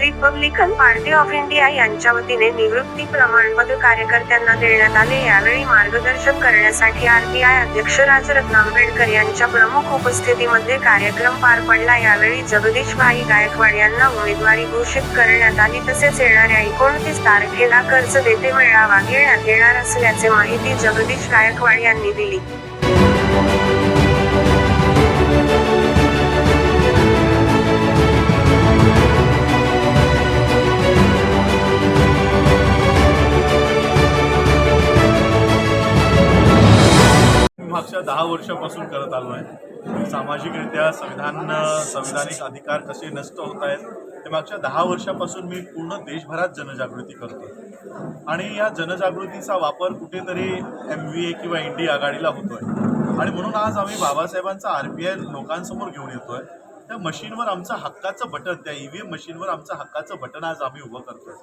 Republican party of India यांच्या वतीने निवृत्ती प्रमाणपत्र कार्यकर्त्यांना देण्यात आले. यावेळी मार्गदर्शन करण्यासाठी आरपीआय अध्यक्ष राजरत्न आंबेडकर यांच्या प्रमुख उपस्थितीमध्ये कार्यक्रम पार पडला. यावेळी जगदीश भाई गायकवाड यांना उमेदवारी घोषित करण्यात आली. तसेच येणाऱ्या एकोणतीस तारखेला कर्ज देते मेळावा घेण्यात येणार असल्याचे माहिती जगदीश गायकवाड यांनी दिली. मागच्या दहा वर्षापासून करत आलो आहे. म्हणजे सामाजिकरित्या संविधान संविधानिक अधिकार कसे नष्ट होत आहेत ते मागच्या दहा वर्षापासून मी पूर्ण देशभरात जनजागृती करतो आणि या जनजागृतीचा वापर कुठेतरी एम व्ही ए किंवा इंडी आघाडीला होतोय. आणि म्हणून आज आम्ही बाबासाहेबांचा आर पी आय लोकांसमोर घेऊन येतोय. त्या मशीनवर आमचं हक्काचं बटन त्या ई व्ही एम मशीनवर आमचं हक्काचं बटन आज आम्ही उभं करतोय.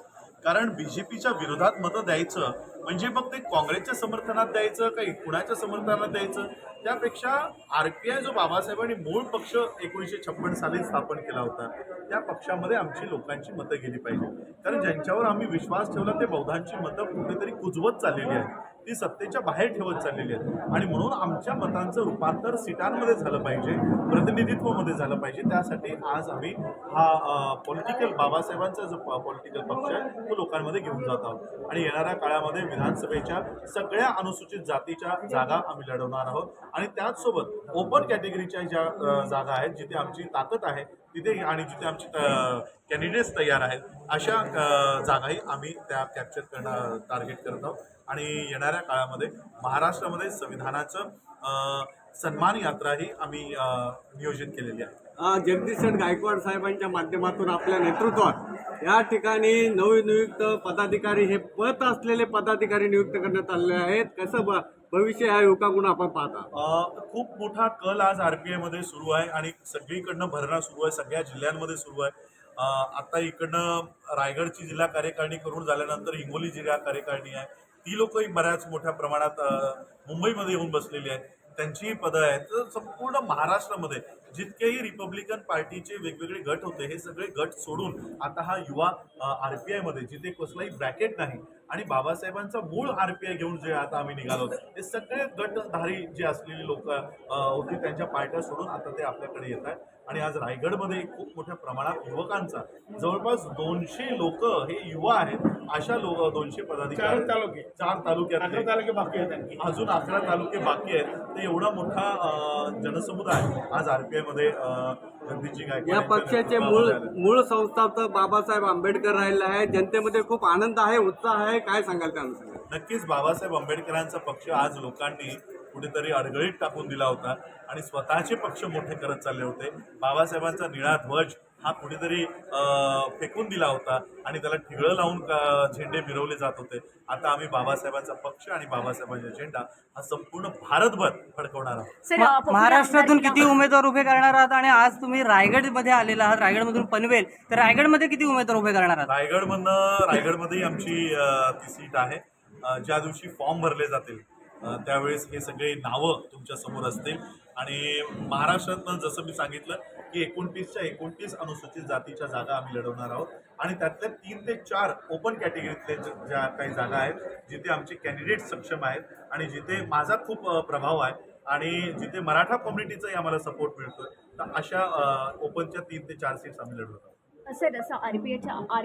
कारण बी जे पीच्या विरोधात मतं द्यायचं म्हणजे मग ते काँग्रेसच्या समर्थनात द्यायचं काही कुणाच्या समर्थनात द्यायचं? त्यापेक्षा आर पी आय जो बाबासाहेबांनी मूळ पक्ष एकोणीसशे छप्पन साली स्थापन केला होता त्या पक्षामध्ये आमची लोकांची मतं गेली पाहिजे. कारण ज्यांच्यावर आम्ही विश्वास ठेवला ते बौद्धांची मतं कुठेतरी कुजवत चाललेली आहेत. ती सत्तेच्या बाहेर ठेवत चाललेली आहेत. आणि म्हणून आमच्या मतांचं रूपांतर सीटांमध्ये झालं पाहिजे प्रतिनिधित्वामध्ये झालं पाहिजे. त्यासाठी आज आम्ही हा पॉलिटिकल बाबासाहेबांचा जो पॉलिटिकल पक्ष आहे तो लोकांमध्ये घेऊन जात आहोत. आणि येणाऱ्या काळामध्ये विधानसभेच्या सगळ्या अनुसूचित जातीच्या जागा आम्ही लढवणार आहोत. आणि त्याचसोबत ओपन कॅटेगरीच्या ज्या जागा आहेत जिथे आमची ताकद आहे तिथे आणि जिथे आमची कॅन्डिडेट्स तयार आहेत अशा जागाही आम्ही त्या कॅप्चर करणं टार्गेट करत आहोत. आणि येणाऱ्या काळामध्ये महाराष्ट्रामध्ये संविधानाचं सन्मान यात्राही आम्ही अ, नियोजित केलेली आहे. जगदीश गायकवाड साहेबांच्या माध्यमातून आपल्या नेतृत्वात या ठिकाणी नवनियुक्त पदाधिकारी हे पद असलेले पदाधिकारी नियुक्त करण्यात आलेले आहेत. कसं ब- भविष्य या युवकाकडून आपण पाहता. खूप मोठा कल आज आर पी आयमध्ये सुरू आहे आणि सगळीकडनं भरणा सुरू आहे सगळ्या जिल्ह्यांमध्ये सुरू आहे. आता इकडनं रायगडची जिल्हा कार्यकारिणी करून झाल्यानंतर हिंगोली जिल्हा कार्यकारिणी आहे. ती लोकही बऱ्याच मोठ्या प्रमाणात मुंबईमध्ये येऊन बसलेली आहेत. त्यांचीही पदं आहेत तर संपूर्ण महाराष्ट्रामध्ये जितकेही रिपब्लिकन पार्टीचे वेगवेगळे गट होते हे सगळे गट सोडून आता हा युवा आर पी आयमध्ये जिथे कसलाही ब्रॅकेट नाही आणि बाबासाहेबांचा मूळ आर पी आय घेऊन जे आता आम्ही निघालो हे सगळे गटधारी जे असलेले लोक होते त्यांच्या पार्ट्या सोडून आता ते आपल्याकडे येत आहेत आणि आज रायगडमध्ये खूप मोठ्या प्रमाणात युवकांचा जवळपास दोनशे लोक हे युवा आहेत अशा लोक दोनशे पदाधिकारी चार तालुके. चार तालुक्यात अकरा तालुके बाकी आहेत. अजून अकरा तालुके बाकी आहेत तर एवढा मोठा जनसमुदाय आज आरपीआयमध्ये अं, जगदीशजी गायकवाड या पक्षाचे मूळ. मूळ संस्थापक बाबासाहेब आंबेडकर राहिले आहे जनतेमध्ये खूप आनंद आहे उत्साह आहे काय सांगाल त्या अनुषंगाने? नक्कीच बाबासाहेब आंबेडकरांचा पक्ष आज लोकांनी कुठेतरी अडगळीत टाकून दिला होता आणि स्वतःचे पक्ष मोठे करत चालले होते बाबासाहेबांचा निळा ध्वज हा कुठेतरी फेकून दिला होता आणि त्याला ठिगळं लावून झेंडे मिरवले जात होते. आता आम्ही बाबासाहेबांचा पक्ष आणि बाबासाहेबांचा झेंडा हा संपूर्ण भारतभर फडकवणार आहोत. महाराष्ट्रातून किती उमेदवार उभे करणार आहात आणि आज तुम्ही रायगडमध्ये आलेला आहात रायगडमधून पनवेल. तर रायगडमध्ये किती उमेदवार उभे करणार आहात? रायगडमधनं रायगडमध्येही आमची ती सीट आहे. ज्या दिवशी फॉर्म भरले जातील त्यावेळेस हे सगळे नावं तुमच्यासमोर असतील. आणि महाराष्ट्रातनं जसं मी सांगितलं की एकोणतीसच्या एकोणतीस अनुसूचित जातीच्या जागा आम्ही लढवणार आहोत. आणि त्यातल्या तीन ते चार ओपन कॅटेगरीतले ज्या काही जागा आहेत जिथे आमचे कॅन्डिडेट सक्षम आहेत आणि जिथे माझा खूप प्रभाव आहे आणि जिथे मराठा कम्युनिटीचाही आम्हाला सपोर्ट मिळतोय तर अशा ओपनच्या तीन ते चार सीट्स आम्ही लढवत आहोत. सर असं आर